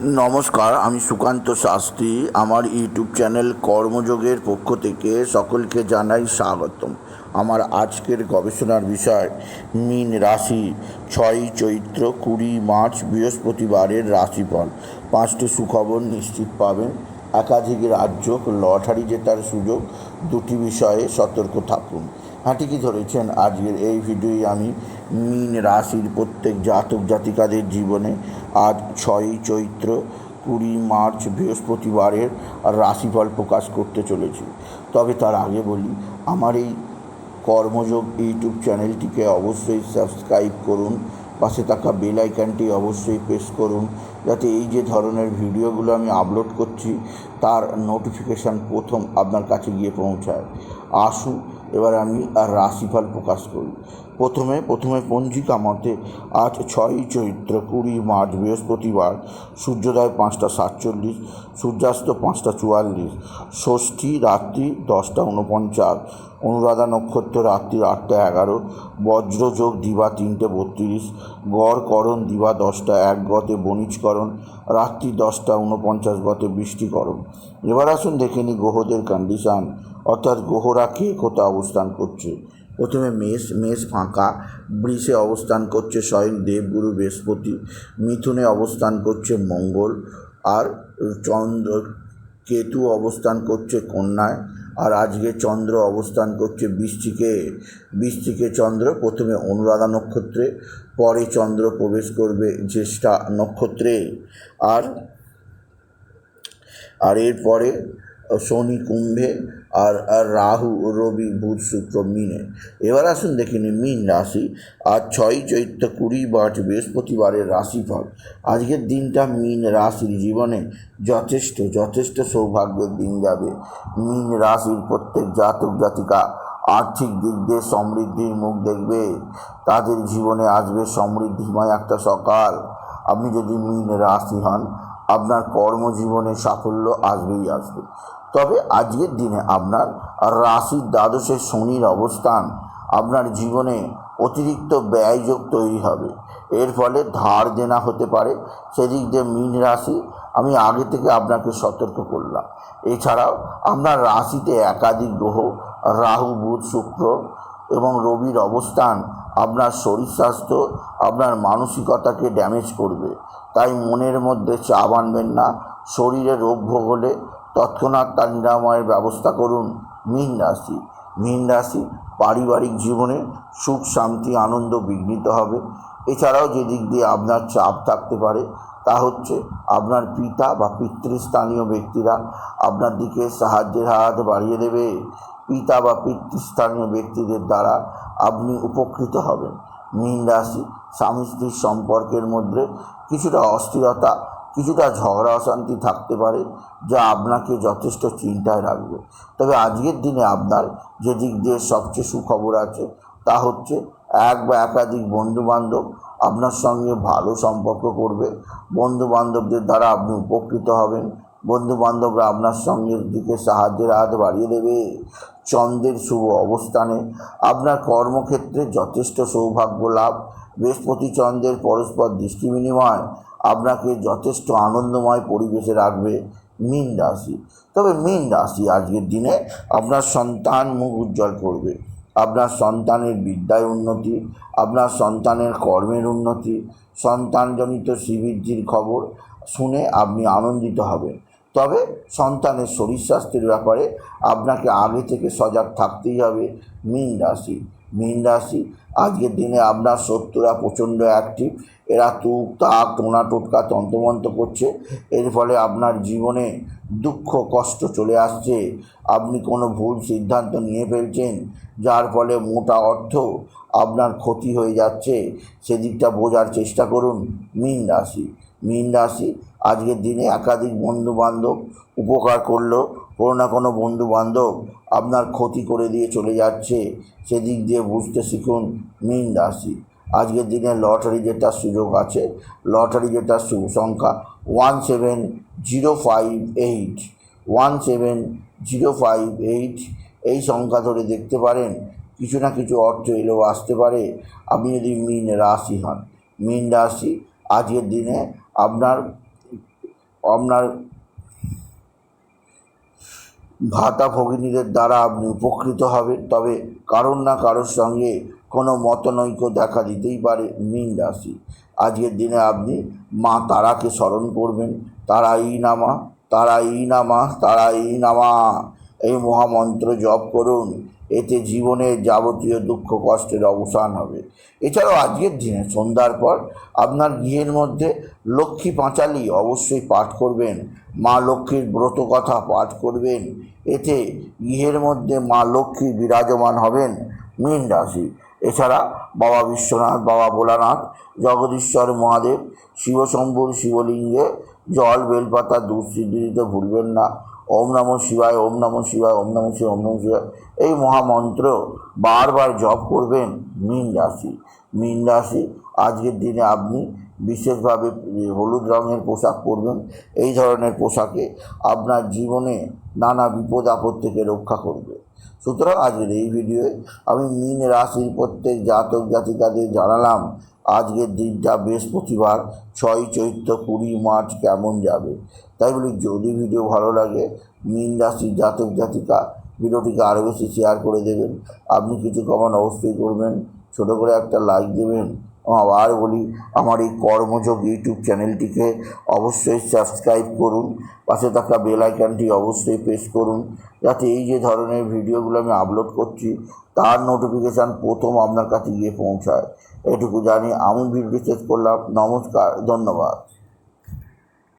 নমস্কার, আমি সুকান্ত শাস্ত্রী। আমার ইউটিউব চ্যানেল কর্মযোগের পক্ষ থেকে সকলকে জানাই স্বাগতম। আমার আজকের গবেষণার বিষয়, মীন রাশি। ছয়ই চৈত্র, কুড়ি মার্চ, বৃহস্পতিবারের রাশিফল। পাঁচটি সুখবর নিশ্চিত পাবেন। একাধিক রাজ্য লটারি জেতার সুযোগ। দুটি বিষয়ে সতর্ক থাকুন। ঠিকই ধরেছেন। আজকের এই ভিডিওয়ে আমি মীন রাশির প্রত্যেক জাতক জাতিকাদের জীবনে আজ ছয়ই চৈত্র, কুড়ি মার্চ বৃহস্পতিবারের রাশিফল প্রকাশ করতে চলেছি। তবে তার আগে বলি, আমার এই কর্মযোগ ইউটিউব চ্যানেলটিকে অবশ্যই সাবস্ক্রাইব করুন, পাশে থাকা বেল আইকনটি অবশ্যই প্রেস করুন যাতে এই যে ধরনের ভিডিওগুলো আমি আপলোড করছি, তার নোটিফিকেশান প্রথম আপনার কাছে গিয়ে পৌঁছায়। আসুন, এবার আমি রাশিফল প্রকাশ করি। প্রথমে প্রথমে পঞ্জিকা মতে আজ ছয়ই চৈত্র, কুড়ি মার্চ, বৃহস্পতিবার, সূর্যোদয় পাঁচটা সাতচল্লিশ, সূর্যাস্ত পাঁচটা চুয়াল্লিশ, ষষ্ঠী রাত্রি দশটা উনপঞ্চাশ অনুরাধা নক্ষত্র রাত্রি আটটা এগারো, বজ্রযোগ দিবা তিনটে বত্রিশ গড় করণ দিবা দশটা এক, গতে বণিজকরণ রাত্রি দশটা উনপঞ্চাশ গতে বৃষ্টিকরণ এবার আসুন দেখে নিই গ্রহদের কন্ডিশান অর্থাৎ গ্রহরা কে কোথায় অবস্থান করছে। প্রথমে মেষ মেষ ফাঁকা। বৃষে অবস্থান করছে স্বয়ং দেবগুরু বৃহস্পতি। মিথুনে অবস্থান করছে মঙ্গল। আর চন্দ্র, কেতু অবস্থান করছে কন্যায়। আজকে চন্দ্র অবস্থান করছে বৃষ্টিকে বৃষ্টিকে চন্দ্র প্রথমে অনুরাধা নক্ষত্রে, পরে চন্দ্র প্রবেশ করবে জ্যেষ্ঠা নক্ষত্রে। আর আর এরপরে শনি কুম্ভে আর রাহু, রবি, বুধ, শুক্র, মিনে। এবার আসুন দেখে নিন মিন রাশি। আর ছয়ই চৈত্র, কুড়ি মার্চ, বৃহস্পতিবারের রাশিফল। আজকের দিনটা মিন রাশির জীবনে যথেষ্ট যথেষ্ট সৌভাগ্যের দিন যাবে। মিন রাশির প্রত্যেক জাতক, জাতিকা আর্থিক দিক দিয়ে সমৃদ্ধির মুখ দেখবে। তাদের জীবনে আসবে সমৃদ্ধিময় একটা সকাল। আপনি যদি মিন রাশি হন, আপনার কর্মজীবনে সাফল্য আসবেই আসবে। তবে আজকের দিনে আপনার রাশির দ্বাদশে শনির অবস্থান আপনার জীবনে অতিরিক্ত ব্যয়যোগ তৈরি হবে। এর ফলে ধার দেনা হতে পারে। সেদিক দিয়ে মীন রাশি, আমি আগে থেকে আপনাকে সতর্ক করলাম। এছাড়াও আপনার রাশিতে একাধিক গ্রহ, রাহু, বুধ, শুক্র এবং রবির অবস্থান আপনার শরীর স্বাস্থ্য, আপনার মানসিকতাকে ড্যামেজ করবে। তাই মনের মধ্যে চাপ আনবেন না। শরীরে রোগ ভোগ হলে তৎক্ষণাৎ তার নিরাময়ের ব্যবস্থা করুন। মীন রাশি। মীন রাশি পারিবারিক জীবনে সুখ, শান্তি, আনন্দ বিঘ্নিত হবে। এছাড়াও যে দিক দিয়ে আপনার চাপ থাকতে পারে, তা হচ্ছে আপনার পিতা বা পিতৃস্থানীয় ব্যক্তিরা আপনার দিকে সাহায্যের হাত বাড়িয়ে দেবে। পিতা বা পিতৃস্থানীয় ব্যক্তিদের দ্বারা আপনি উপকৃত হবেন। মীন রাশি, স্বামী স্ত্রীর সম্পর্কের মধ্যে কিছুটা অস্থিরতা, কিছুটা ঝগড়া অশান্তি থাকতে পারে, যা আপনাকে যথেষ্ট চিন্তায় রাখবে। তবে আজকের দিনে আপনার যে দিক দিয়ে সবচেয়ে সুখবর আছে, তা হচ্ছে এক বা একাধিক বন্ধুবান্ধব আপনার সঙ্গে ভালো সম্পর্ক করবে। বন্ধু বান্ধবদের দ্বারা আপনি উপকৃত হবেন। বন্ধু বান্ধবরা আপনার সঙ্গের দিকে সাহায্যের হাত বাড়িয়ে দেবে। চন্দ্রের শুভ অবস্থানে। আপনার কর্মক্ষেত্রে যথেষ্ট সৌভাগ্য লাভ। বৃহস্পতি চন্দ্রের পরস্পর দৃষ্টি বিনিময় আপনাকে যথেষ্ট আনন্দময় পরিবেশে রাখবে মীন রাশি। তবে মীন রাশি আজকের দিনে আপনার সন্তান মুখ উজ্জ্বল করবে। আপনার সন্তানের বিদ্যায় উন্নতি, আপনার সন্তানের কর্মের উন্নতি, সন্তানজনিত শ্রীবৃদ্ধির খবর শুনে আপনি আনন্দিত হবেন। তবে সন্তানের শরীর স্বাস্থ্যের ব্যাপারে আপনাকে আগে থেকে সজাগ থাকতেই হবে। মীন রাশি মীন রাশি, আজকের দিনে আপনার শত্রুরা প্রচণ্ড অ্যাক্টিভ এরা তুক, তাক টোনা টোটকা, তন্ত্রমন্ত্র করছে। এর ফলে আপনার জীবনে দুঃখ, কষ্ট চলে আসছে। আপনি কোনো ভুল সিদ্ধান্ত নিয়ে ফেলছেন, যার ফলে মোটা অর্থ আপনার ক্ষতি হয়ে যাচ্ছে। সেদিকটা বোঝার চেষ্টা করুন মীন রাশি। মীন রাশি। আজকের দিনে একাধিক বন্ধু বান্ধব উপকার করল, কোনো না কোনো বন্ধু বান্ধব আপনার ক্ষতি করে দিয়ে চলে যাচ্ছে। সেদিক দিয়ে বুঝতে শিখুন মীন রাশি। আজকের দিনে লটারি জেতার সুযোগ আছে। লটারি জেতার শুভ সংখ্যা one seven zero five eight one seven zero five eight এই সংখ্যা ধরে দেখতে পারেন, কিছু না কিছু অর্থ এলেও আসতে পারে। আপনি যদি মীন রাশি হন, মীন রাশি আজকের দিনে আপনার আপনার ভাতা ভগিনীদের দ্বারা আপনি উপকৃত হবেন, তবে কারোর না কারোর সঙ্গে কোনো মতনৈক্য দেখা দিতেই পারে মীন রাশি। আজকের দিনে আপনি মা তারাকে স্মরণ করবেন তারা ই নামা তারা ই নামা তারা ই নামা এই মহামন্ত্র জপ করুন এতে জীবনের যাবতীয় দুঃখ, কষ্টের অবসান হবে। এছাড়াও আজকের দিনে সন্ধ্যার পর আপনার গৃহের মধ্যে লক্ষ্মী পাঁচালি অবশ্যই পাঠ করবেন। মা লক্ষ্মীর ব্রত কথা পাঠ করবেন। এতে গৃহের মধ্যে মা লক্ষ্মী বিরাজমান হবেন মীন রাশি। এছাড়া বাবা বিশ্বনাথ, বাবা ভোলানাথ, জগদীশ্বর মহাদেব, শিবশম্ভুর শিবলিঙ্গে জল, বেলপাতা দিতে ভুলবেন না। ওম নম শিবায়, ওম নম শিবায়, ওম নম শিবায়, ওম নম শিবায়। এই মহামন্ত্র বারবার জপ করবেন মীন রাশি। মীন রাশি, আজকের দিনে আপনি বিশেষভাবে হলুদ রঙের পোশাক পরবেন। এই ধরনের পোশাকে আপনার জীবনে নানা বিপদ আপদ থেকে রক্ষা করবে। সুতরাং আজকের এই ভিডিওয়ে আমি মীন রাশির প্রত্যেক জাতক জাতিকাদের জানালাম আজকের দিনটা বৃহস্পতিবার, ছয় চৈত্র কুড়ি মার্চ কেমন যাবে? তাই বলি, যদি ভিডিও ভালো লাগে, মীন রাশির জাতক জাতিকা ভিডিওটিকে আরও বেশি শেয়ার করে দেবেন। আপনি কিছু কমান অবশ্যই করবেন। ছোটো করে একটা লাইক দেবেন। আবার বলি, আমার এই কর্মযোগ ইউটিউব চ্যানেলটিকে অবশ্যই সাবস্ক্রাইব করুন। পাশে থাকা বেল আইকনটি অবশ্যই প্রেস করুন। যাতে এই যে ধরনের ভিডিওগুলো আমি আপলোড করছি, তার নোটিফিকেশান প্রথম আপনার কাছে গিয়ে পৌঁছায়। এটুকু জানি আমি ভিডিও শেষ করলাম। নমস্কার ধন্যবাদ।